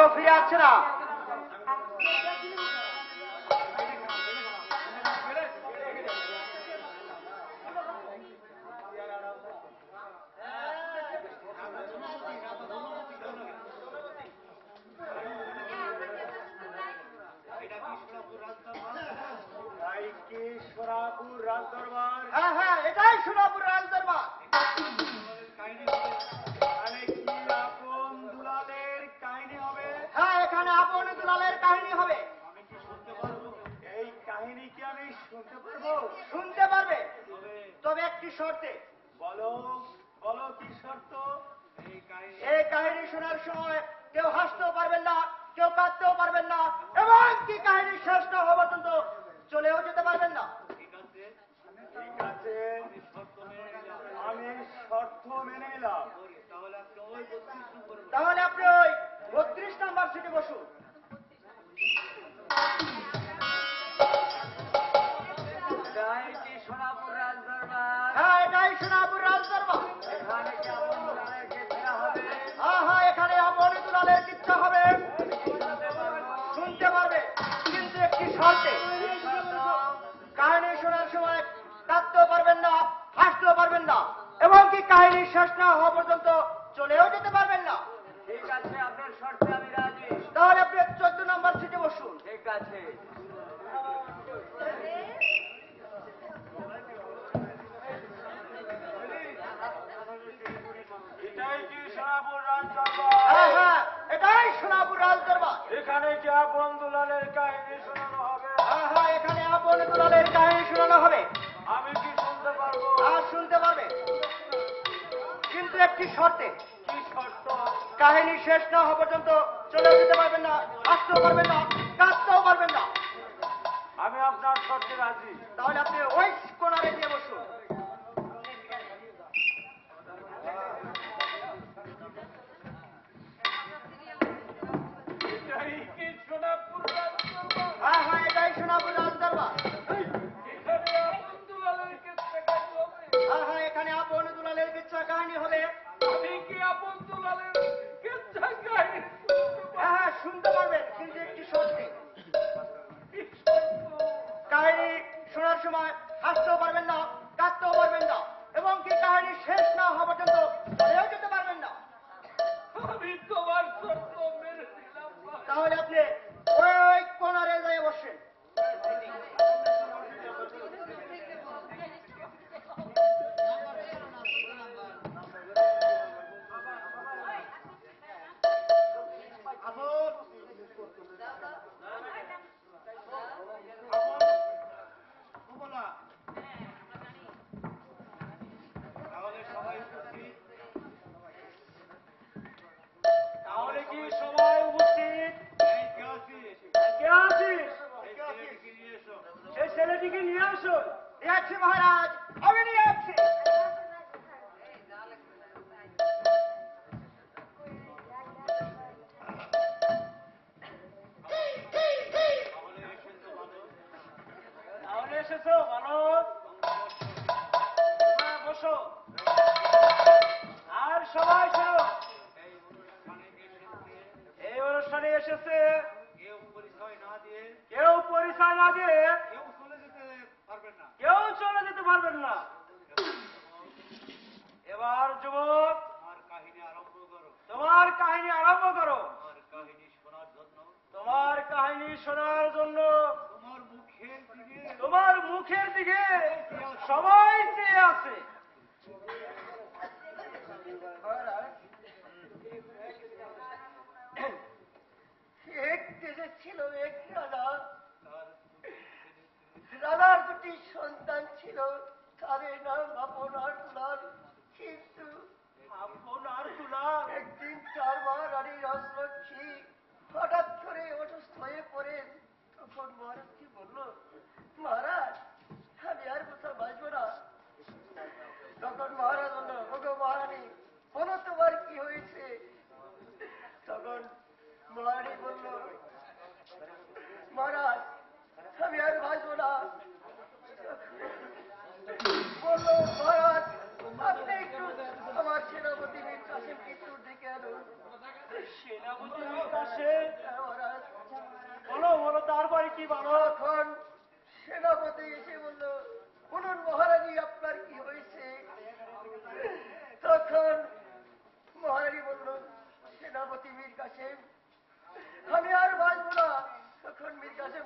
কেউ ফিরে আসছে না শোনার সময় কেউ হাসতেও পারবেন না কেউ কাঁদতেও পারবেন না এবং কি কাহিনী শেষ না হওয়া পর্যন্ত চলেও যেতে পারবেন না। ঠিক আছে। ঠিক আছে। আমি শর্ত মেনে নিলাম। আমি শর্ত নিলাম তাহলে আপনি ওই বত্রিশ নম্বর তাহলে আপনি ওই বত্রিশ নাম্বার সিটে বসুন। সোনাপুর রাজদরবার? হ্যাঁ এটাই সোনাপুর রাজদরবার। হাসতেও পারবেন না। এবং কি কাহিনী শেষ না হওয়া পর্যন্ত চলেও যেতে পারবেন না। ঠিক আছে আপনার শর্তে আমি রাজি। তাহলে আপনি চোদ্দ নম্বর সিটে বসুন। ঠিক আছে। এটাই সোনাপুর রাজদরবার হ্যাঁ এটাই সোনাপুর রাজদরবার এখানে কি আপন দুলালের কাহিনী শোনানো হবে? হ্যাঁ হ্যাঁ এখানে আপন দুলালের কাহিনী শোনানো হবে। একটি শর্তে। কাহিনী শেষ না হওয়া পর্যন্ত চলে যেতে পারবেন না আসতেও পারবেন না কাঁদতেও পারবেন না। আমি আপনার শর্তে রাজি। তাহলে আপনি ওই সময় হাসতেও পারবেন না কাঁদতেও পারবেন না। এবং কি কাহিনী শেষ না হওয়া পর্যন্ত আপনার দুলাল কিন্তু আপনার দুলাল একদিন চার মা রানী রাজলক্ষ্মী হঠাৎ করে অসুস্থ হয়ে পড়েন। তখন মহারাজ কি বলল মহারাজ বলো বলো তারপরে কি বলো এখন সেনাপতি এসে বলল বলুন মহারানী আপনার কি হয়েছে তখন মহারানী বলল, সেনাপতি মীর কাসেম? আমি আর বাঁচব না। তখন মীর কাসেম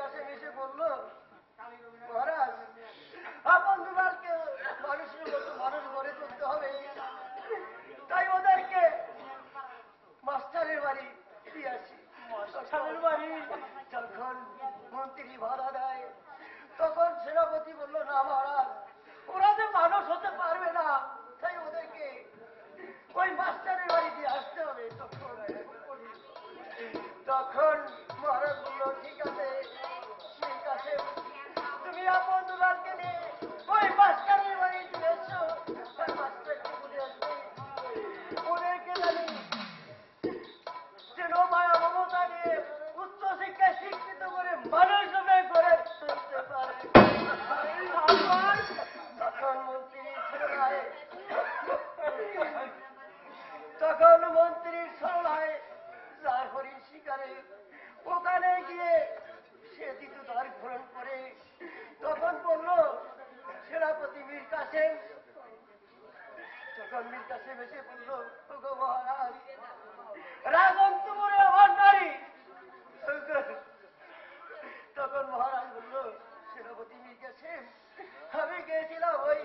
কাছে এসে বলল নদীর ছড়ায় যার হরিণ শিকারে ওখানে গিয়ে সে দ্বিতীয়বার ঘোরণ করে। তখন বলল, সেনাপতি মীর কাসেম। তখন মীর কাসেম এসে বলল মহারাজ, রাজন তুমরে আমার নারী তখন মহারাজ বলল, সেনাপতি মীর কাসেম, আমি গিয়েছিলাম ওই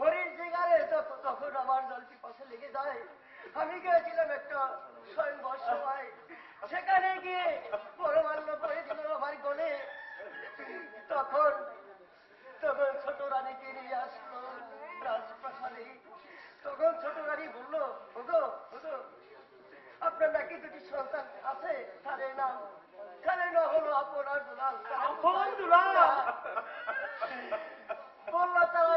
হরিণ শিকারে। তখন আমার জলটি পাশে লেগে যায়। আমি গিয়েছিলাম একটা স্বয়ংবর সবাই সেখানে গিয়ে পরমান্ন করেছিল আমার গলে। তখন তখন ছোট রানীকে নিয়ে আসলো রাজপ্রাসাদে। তখন ছোট রানী বলল হতো হতো আপনার নাকি দুটি সন্তান আছে তার নাম আপনার দুলাল। বলল তারা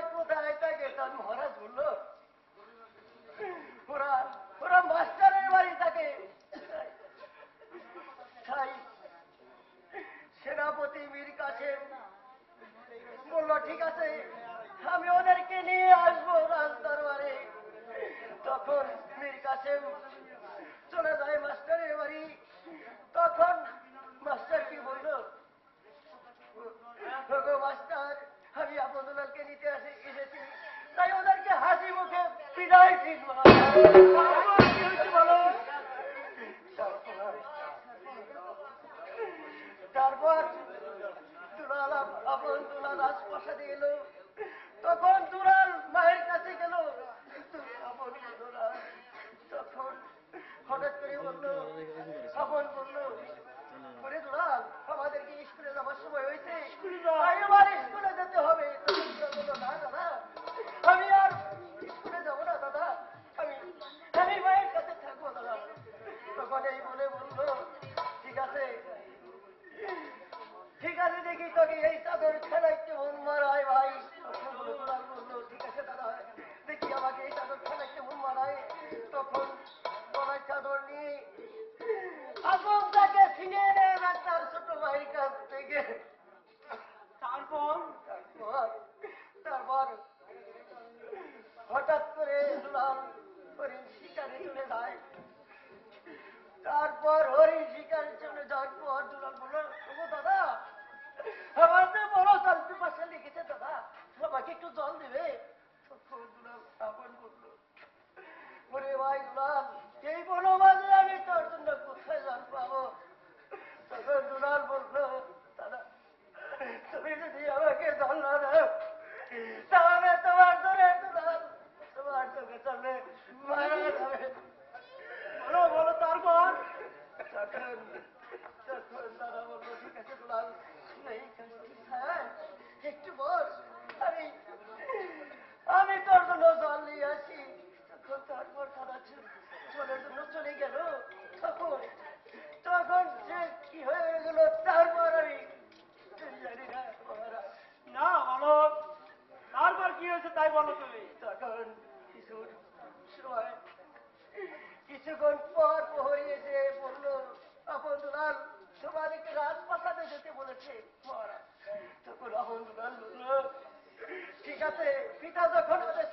পিতা যখন ওদের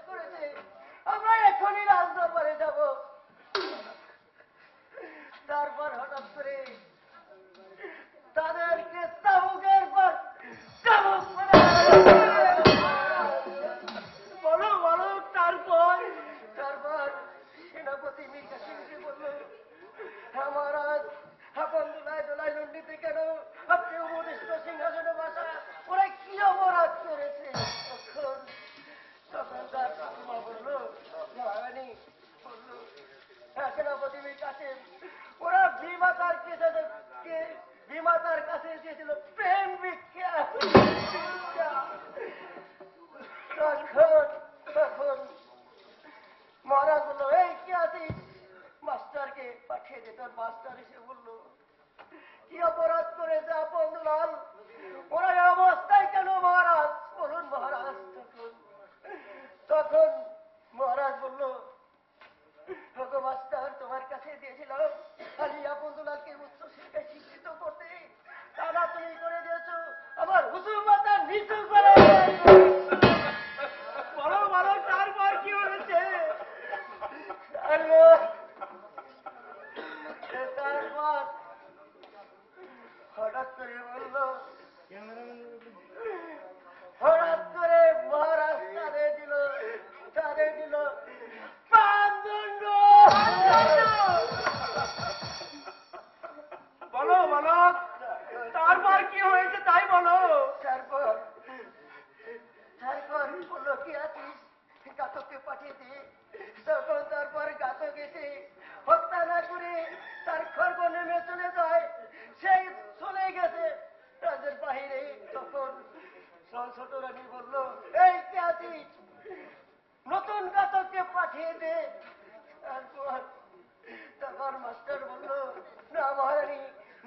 আমাদের বাহিরে তখন ছোট রানী বলল, এই পেয়াদি নতুন গাতককে পাঠিয়ে দে। তারপর মাস্টার বলল, না মহারানী,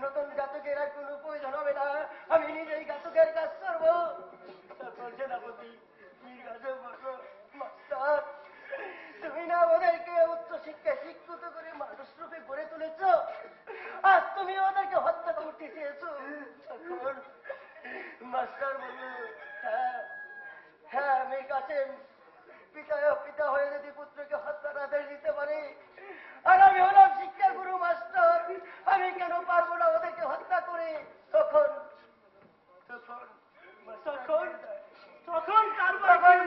নতুন গাতকের আর কোনো প্রয়োজন হবে না। আমি নিজেই গাতকের কাজ তারপর সেনাপতি মাস্টার, তুমি না ওদেরকে শিক্ষিত করে মানুষ রূপে গড়ে তুলেছ? তুমি ওদেরকে হত্যা করতে চেয়েছো মাস্টার বলল হ্যাঁ, হ্যাঁ আমি কাছেন আর আমি হলাম শিক্ষার গুরু মাস্টার আমি কেন পারব না ওদেরকে হত্যা করে? তখন তখন তখন তখন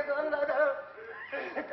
ಸೊಂದರು ಕ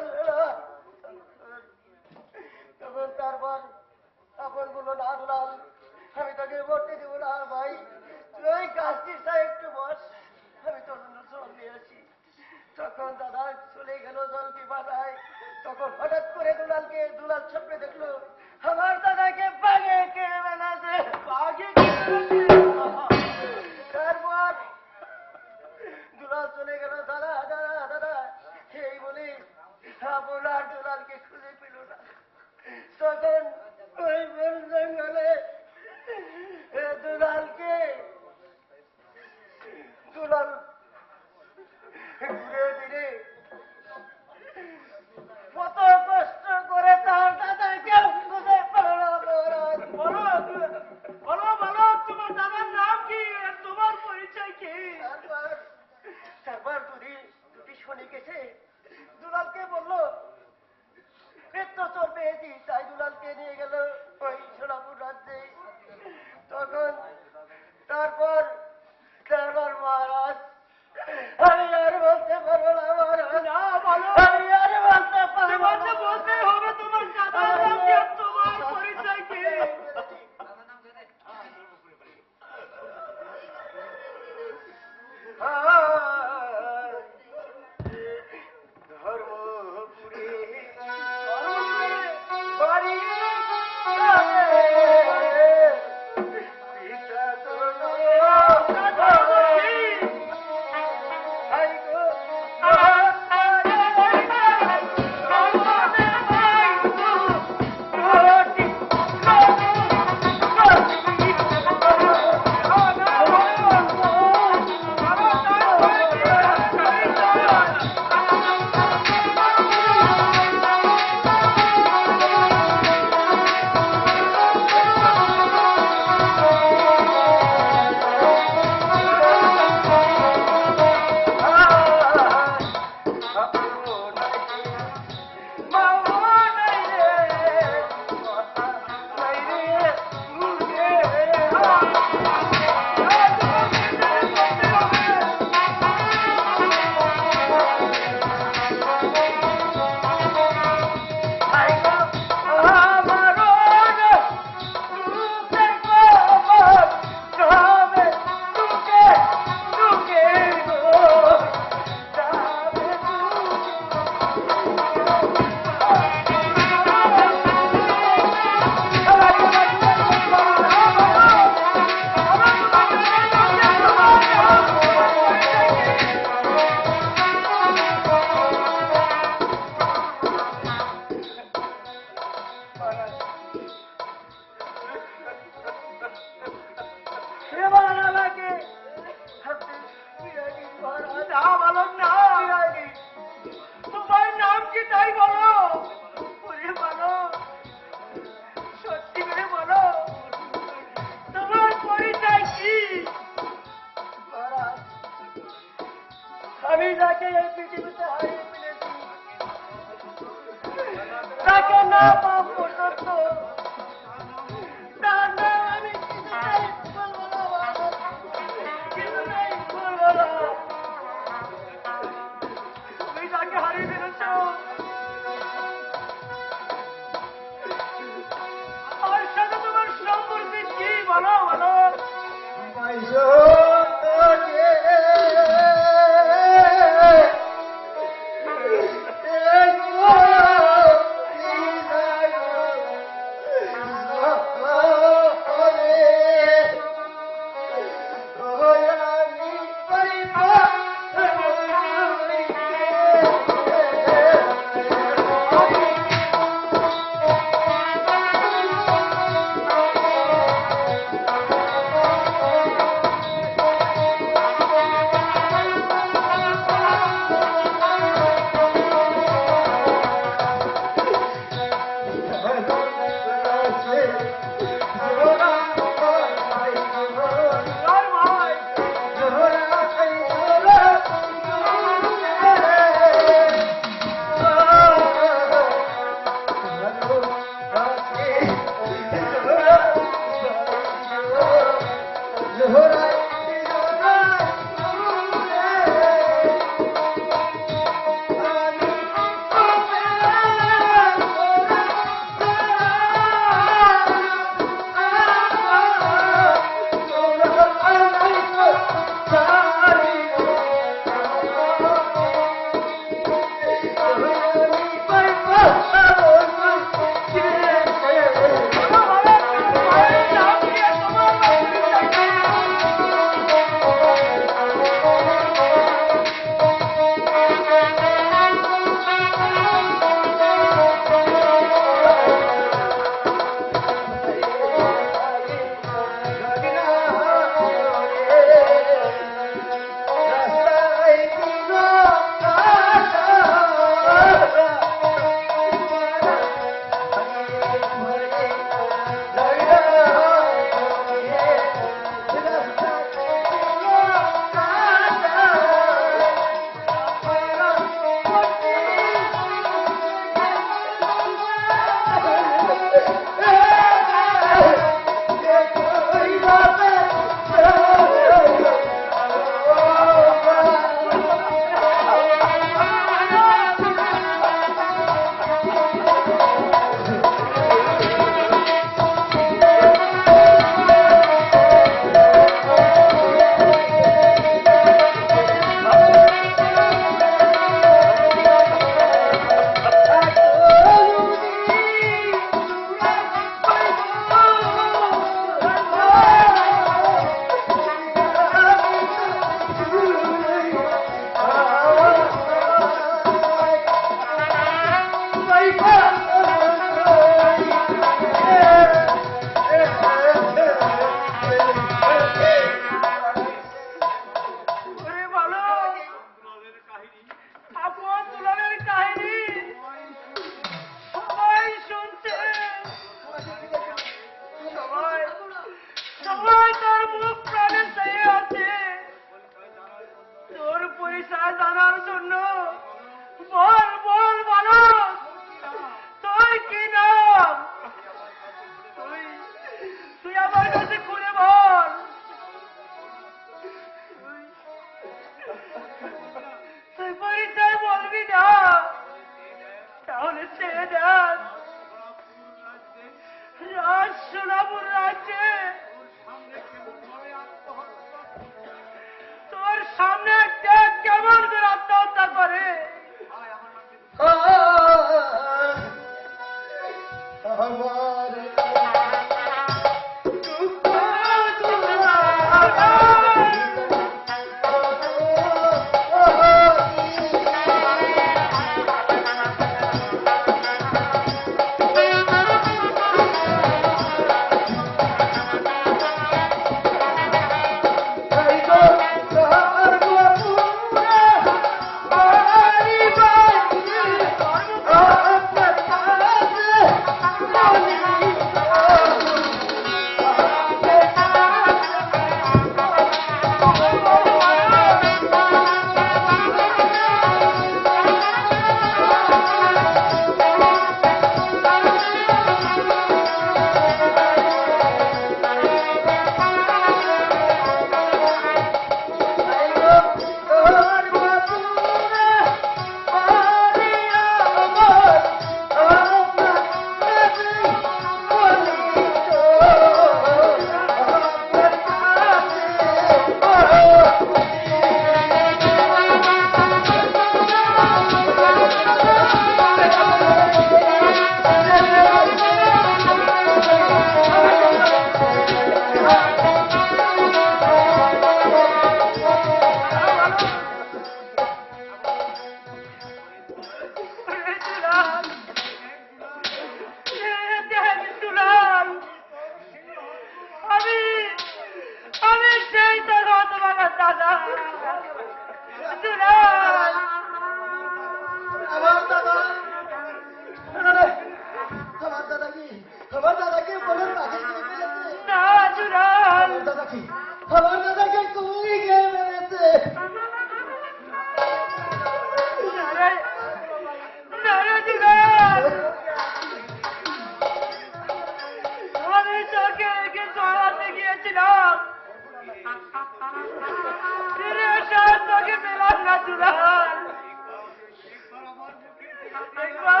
Thank you.